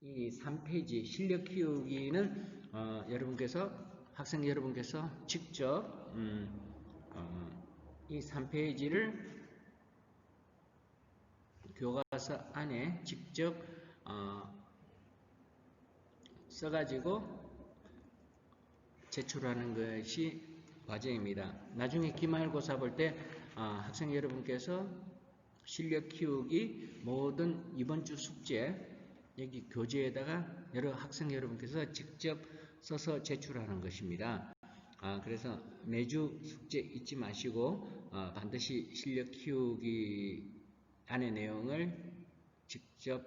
이 3페이지 실력 키우기는 어, 여러분께서 학생 여러분께서 직접 음, 어, 이 3페이지를 교과서 안에 직접 어, 써가지고 제출하는 것이 과제입니다. 나중에 기말고사 볼때 어, 학생 여러분께서 실력 키우기 모든 이번 주 숙제 여기 교재에다가 여러 학생 여러분께서 직접 써서 제출하는 것입니다. 아, 그래서 매주 숙제 잊지 마시고 어, 반드시 실력 키우기 안의 내용을 직접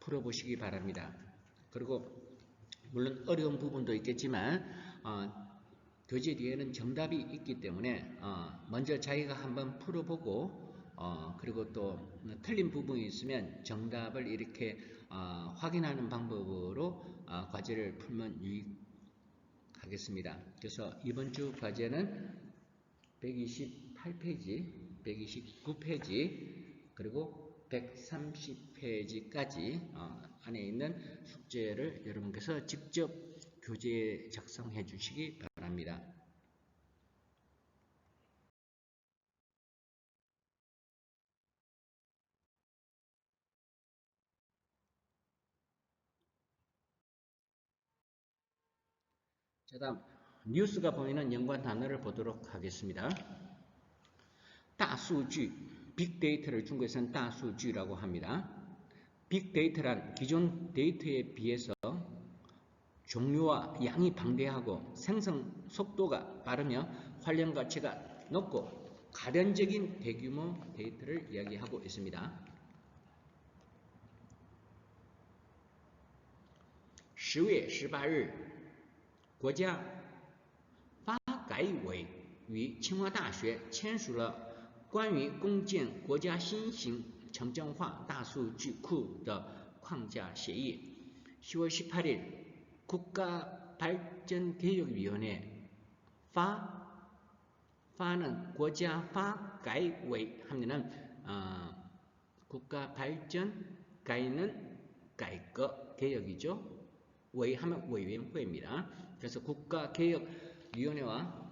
풀어보시기 바랍니다. 그리고 물론 어려운 부분도 있겠지만 어, 교재 뒤에는 정답이 있기 때문에 어, 먼저 자기가 한번 풀어보고 어, 그리고 또 틀린 부분이 있으면 정답을 이렇게 어, 확인하는 방법으로 어, 과제를 풀면 유익하겠습니다. 그래서 이번 주 과제는 128페이지, 129페이지, 그리고 130페이지까지 어, 안에 있는 숙제를 여러분께서 직접 교재에 작성해 주시기 바랍니다. 자 다음 뉴스가 보이는 연관 단어를 보도록 하겠습니다. 다수주, 빅데이터를 중국에서는 다수주라고 합니다. 빅데이터란 기존 데이터에 비해서 종류와 양이 방대하고 생성 속도가 빠르며 관련 가치가 높고 가변적인 대규모 데이터를 이야기하고 있습니다. 10월 18일 国家发改委与清华大学签署了关于共建国家新型城镇化大数据库的框架协议。10월 18일 국가발전개혁위원회 파 파는 国家发改委 하면은 어, 국가발전 가이는改革 개혁이죠. 웨이 하면 외위원회입니다. 그래서 국가개혁위원회와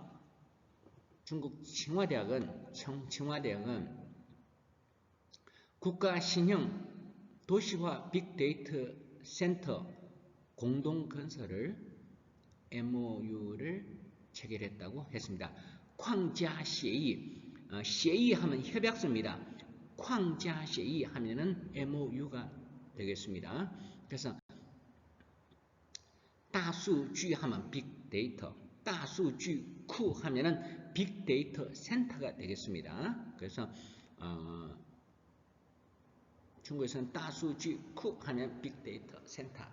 중국清华대학은清华대학은 국가신형 도시화 빅데이터 센터 공동 건설을 MOU를 체결했다고 했습니다. 쾅자协议, 어, 协议 하면 협약서입니다. 쾅자 协议 하면은 MOU가 되겠습니다. 그래서 다수주 하면 빅데이터, 다수주 쿠 하면은 빅데이터 센터가 되겠습니다. 그래서 어, 중국에서는 다수주 쿠 하면 빅데이터 센터.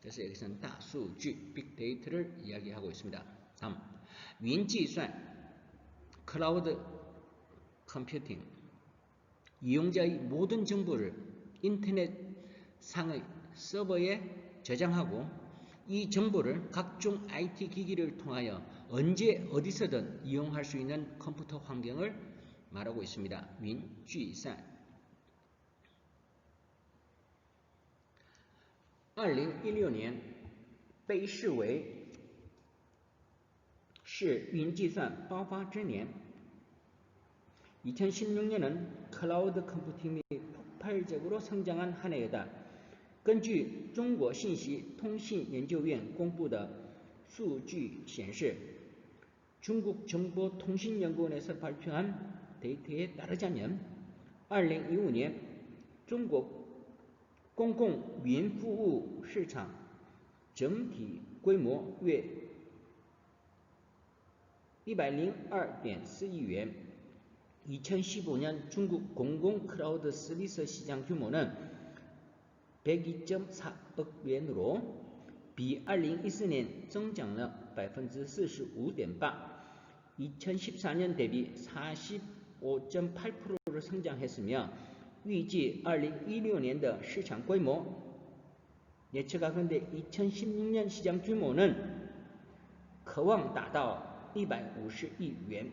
그래서 여기서는 다수주 빅데이터를 이야기하고 있습니다. 다음, 윈지算, 클라우드 컴퓨팅, 이용자의 모든 정보를 인터넷 상의 서버에 저장하고 이 정보를 각종 IT 기기를 통하여 언제 어디서든 이용할 수 있는 컴퓨터 환경을 말하고 있습니다. 민쥐산 2016年被视为是云计算爆发之年。2016년은 클라우드 컴퓨팅이 폭발적으로 성장한 한 해이다. 根据中国信息通信研究院公布的数据显示，中国정보통신연구원에서발표한 데이터에 따르자면2015년中国公共云服务市场整体规模约102.4亿元。2015년 중국 공공 클라우드 서비스 시장 규모는 102.4억 위안으로 비 2014년增长了 45.8%, 2014년 대비 45.8%를 성장했으며 预计2016年的市场规模 예측하건대 2016년 시장 규모는 渴望达到150亿元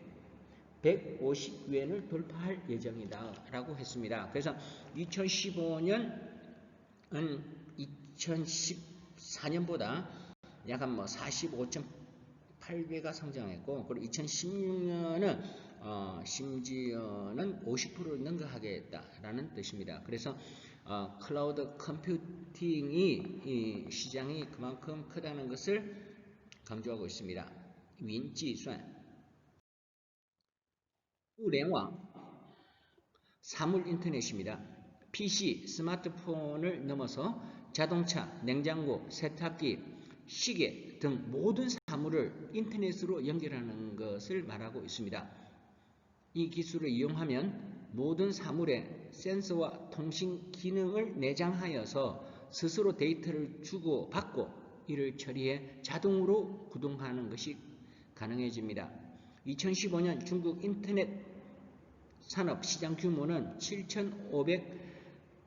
150元을 돌파할 예정이다 라고 했습니다. 그래서 2015년 2014년보다 약 한 뭐 45.8배가 성장했고 그리고 2016년은 어, 심지어는 50%를 능가하겠다라는 뜻입니다. 그래서 어, 클라우드 컴퓨팅이 이 시장이 그만큼 크다는 것을 강조하고 있습니다. 윈지수안, 互联网, 사물 인터넷입니다. PC, 스마트폰을 넘어서 자동차, 냉장고, 세탁기, 시계 등 모든 사물을 인터넷으로 연결하는 것을 말하고 있습니다. 이 기술을 이용하면 모든 사물에 센서와 통신 기능을 내장하여서 스스로 데이터를 주고 받고 이를 처리해 자동으로 구동하는 것이 가능해집니다. 2015년 중국 인터넷 산업 시장 규모는 7,500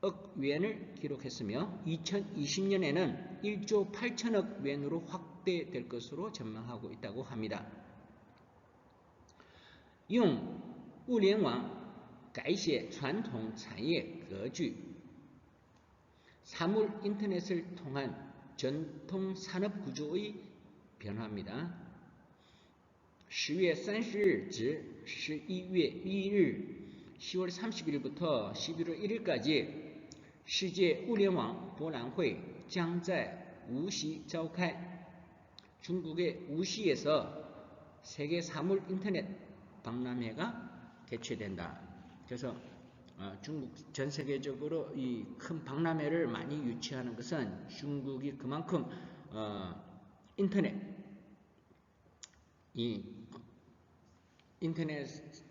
억 위엔을 기록했으며 2020년에는 1조 8천억 위엔으로 확대될 것으로 전망하고 있다고 합니다. 用物联网改写传统产业格局. 사물 인터넷을 통한 전통 산업 구조의 변화입니다. 10월 30일 至 11월 1일, 10월 30일부터 11월 1일까지 世界物联网博览会将在无锡召开. 중국의 우시에서 세계 사물 인터넷 박람회가 개최된다. 그래서 어, 중국 전 세계적으로 이 큰 박람회를 많이 유치하는 것은 중국이 그만큼 어, 인터넷 이 인터넷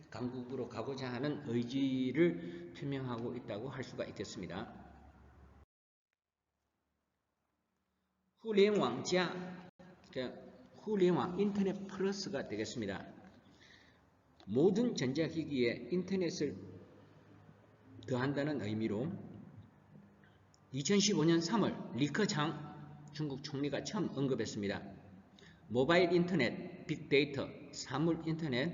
강국으로 가고자 하는 의지를 표명하고 있다고 할 수가 있겠습니다. 후联网加 후联网 인터넷 플러스가 되겠습니다. 모든 전자기기에 인터넷을 더한다는 의미로 2015년 3월 리커장 중국 총리가 처음 언급했습니다. 모바일 인터넷, 빅데이터, 사물 인터넷,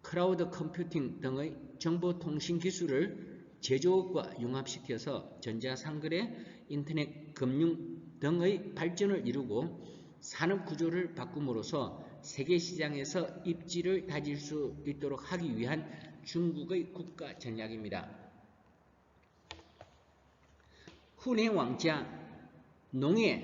클라우드 컴퓨팅 등의 정보통신 기술을 제조업과 융합시켜서 전자상거래, 인터넷 금융 등의 발전을 이루고 산업 구조를 바꿈으로써 세계 시장에서 입지를 다질 수 있도록 하기 위한 중국의 국가 전략입니다. 互联网加农业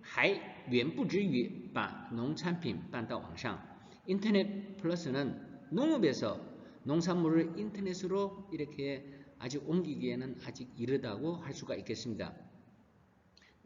还远不止于把农产品搬到网上. 인터넷 플러스는 농업에서 농산물을 인터넷으로 이렇게 아직 옮기기에는 아직 이르다고 할 수가 있겠습니다.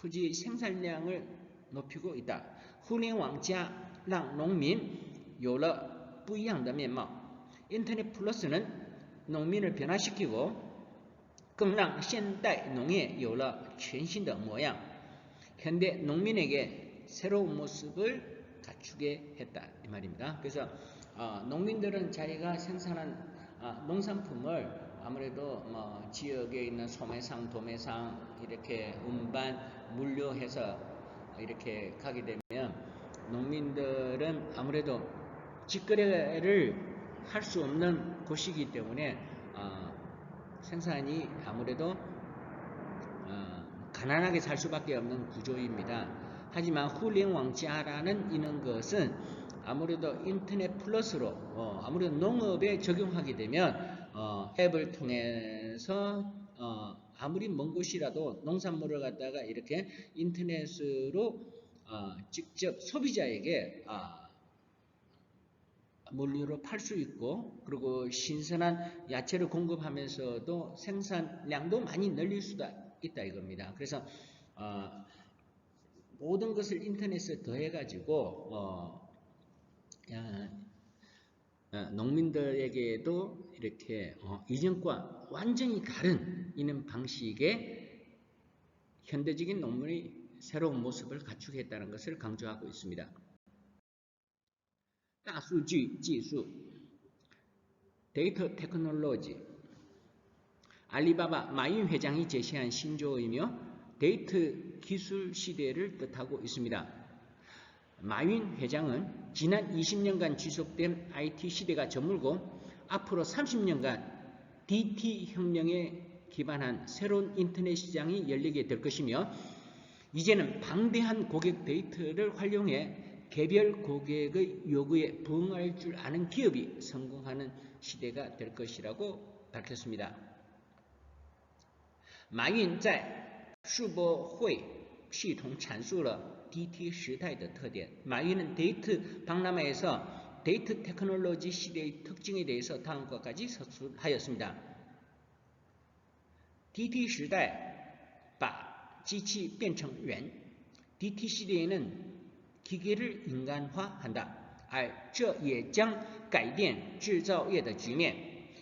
토지 생산량을 높이고 있다. 互联网加让农民有了不一样的面貌. 인터넷 플러스는 농민을 변화시키고 更让现代农业有了全新的模样. 현대 농민에게 새로운 모습을 갖추게 했다 이 말입니다. 그래서 어, 농민들은 자기가 생산한 어, 농산품을 아무래도 뭐 지역에 있는 소매상, 도매상 이렇게 운반, 물류해서 이렇게 가게 되면 농민들은 아무래도 직거래를 할 수 없는 곳이기 때문에 어, 생산이 아무래도 어, 가난하게 살 수밖에 없는 구조입니다. 하지만 훌륭왕자라는 이런 것은 아무래도 인터넷 플러스로 어, 아무래도 농업에 적용하게 되면 어, 앱을 통해서 어, 아무리 먼 곳이라도 농산물을 갖다가 이렇게 인터넷으로 어, 직접 소비자에게 아, 물류로 팔 수 있고 그리고 신선한 야채를 공급하면서도 생산량도 많이 늘릴 수가 있다 이겁니다. 그래서 어, 모든 것을 인터넷에 더해가지고 어, 어, 농민들에게도 이렇게 어, 이전과 완전히 다른 이런 방식의 현대적인 논문의 새로운 모습을 갖추겠다는 것을 강조하고 있습니다. 大数据技术 데이터 테크놀로지 알리바바 마윈 회장이 제시한 신조어이며 데이터 기술 시대를 뜻하고 있습니다. 마윈 회장은 지난 20년간 지속된 IT 시대가 저물고 앞으로 30년간 DT 혁명에 기반한 새로운 인터넷 시장이 열리게 될 것이며 이제는 방대한 고객 데이터를 활용해 개별 고객의 요구에 부응할 줄 아는 기업이 성공하는 시대가 될 것이라고 밝혔습니다. 마윈 在世博会 系统阐述了 DT 시대의 特点. 마윈은 데이트 박람회에서 데이트 테크놀로지 시대의 특징에 대해서 다음과 같이 서술하였습니다. DT 시대 把机器变成人 DT 시대에는 기계를 인간화한다. 而这也将改变制造业的局面。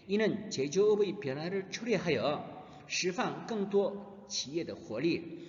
이는 제조업의 변화를 초래하여 释放更多企业的活力，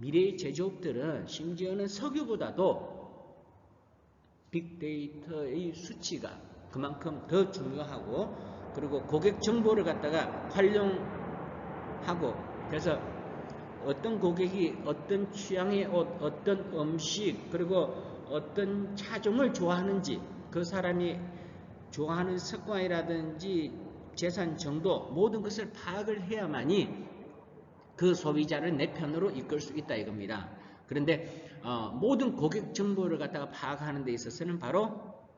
미래의 제조업들은 심지어는 석유보다도 빅데이터의 수치가 그만큼 더 중요하고 그리고 고객 정보를 갖다가 활용하고 그래서 어떤 고객이 어떤 취향의 옷, 어떤 음식 그리고 어떤 차종을 좋아하는지 그 사람이 좋아하는 습관이라든지 재산 정도 모든 것을 파악을 해야만이 그 소비자를 내 편으로 이끌 수 있다 이겁니다. 그런데 어, 모든 고객 정보를 갖다가 파악하는 데 있어서는 바로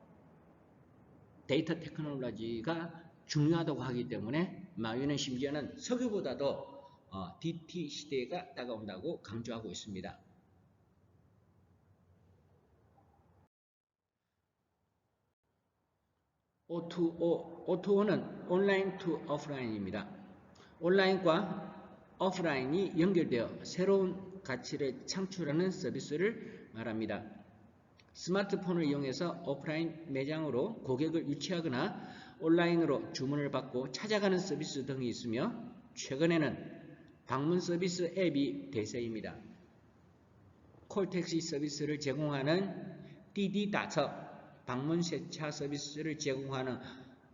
데이터 테크놀로지가 중요하다고 하기 때문에 마윈은 심지어는 석유보다도 어, DT 시대가 다가온다고 강조하고 있습니다. O2O, O2O는 온라인 투 오프라인입니다. 온라인과 오프라인이 연결되어 새로운 가치를 창출하는 서비스를 말합니다. 스마트폰을 이용해서 오프라인 매장으로 고객을 유치하거나 온라인으로 주문을 받고 찾아가는 서비스 등이 있으며 최근에는 방문 서비스 앱이 대세입니다. 콜택시 서비스를 제공하는 디디다처 방문 세차 서비스를 제공하는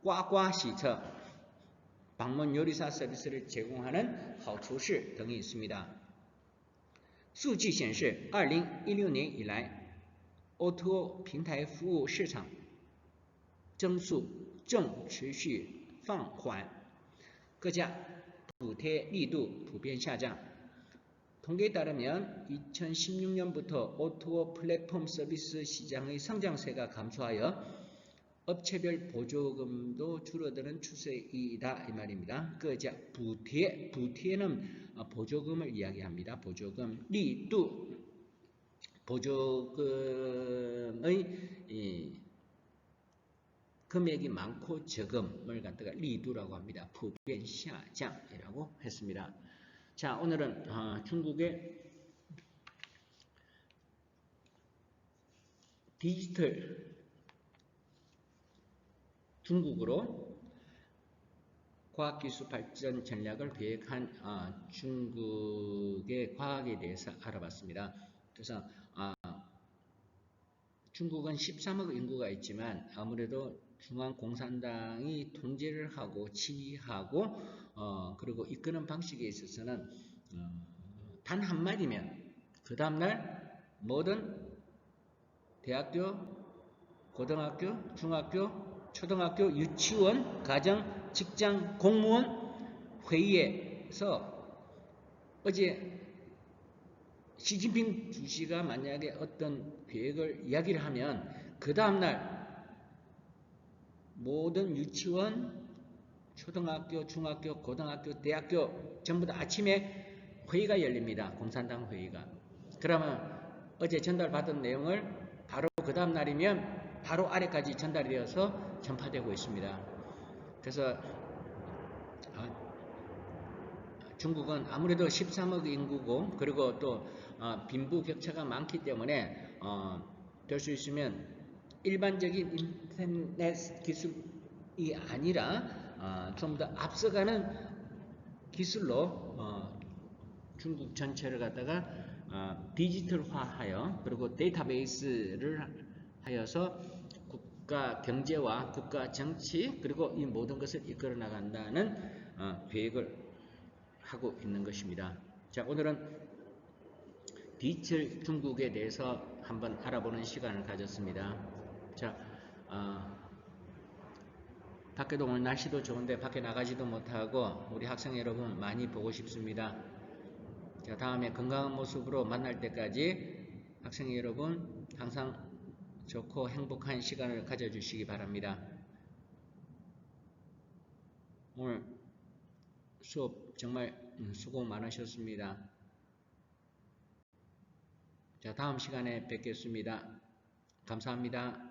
꽈꽈시처 방문 요리사 서비스를 제공하는 好厨师 등이 있습니다. 数据显示，2016年 以来 O2O 平台服务市场增速正持续放缓，各家补贴力度普遍下降。 통계에 따르면 2016년부터 O2O 플랫폼 서비스 시장의 성장세가 감소하여 업체별 보조금도 줄어드는 추세이다 이 말입니다. 그 이제 부티에 부티에는 어, 보조금을 이야기합니다. 보조금 리두 보조금의 이, 금액이 많고 적음을 갖다가 리두라고 합니다. 부변 샤장이라고 했습니다. 자 오늘은 어, 중국의 디지털 중국으로 과학기술 발전 전략을 계획한 어, 중국의 과학에 대해서 알아봤습니다. 그래서 어, 중국은 13억 인구가 있지만 아무래도 중앙공산당이 통제를 하고 지휘하고 어, 그리고 이끄는 방식에 있어서는 어, 단 한마디면 그 다음날 모든 대학교, 고등학교, 중학교, 초등학교, 유치원, 가정, 직장, 공무원 회의에서 어제 시진핑 주시가 만약에 어떤 계획을 이야기를 하면 그 다음날 모든 유치원, 초등학교, 중학교, 고등학교, 대학교 전부 다 아침에 회의가 열립니다. 공산당 회의가. 그러면 어제 전달받은 내용을 바로 그 다음 날이면 바로 아래까지 전달이 되어서 전파되고 있습니다. 그래서 어, 중국은 아무래도 13억 인구고 그리고 또 어, 빈부 격차가 많기 때문에 어, 될수 있으면 일반적인 인터넷 기술이 아니라 어, 좀더 앞서가는 기술로 어, 중국 전체를 갖다가 어, 디지털화하여 그리고 데이터베이스를 하여서 국가 경제와 국가 정치 그리고 이 모든 것을 이끌어 나간다는 어, 계획을 하고 있는 것입니다. 자 오늘은 디지털 중국에 대해서 한번 알아보는 시간을 가졌습니다. 자, 어, 밖에도 오늘 날씨도 좋은데 밖에 나가지도 못하고 우리 학생 여러분 많이 보고 싶습니다. 자, 다음에 건강한 모습으로 만날 때까지 학생 여러분 항상 좋고 행복한 시간을 가져주시기 바랍니다. 오늘 수업 정말 음, 수고 많으셨습니다. 자, 다음 시간에 뵙겠습니다. 감사합니다.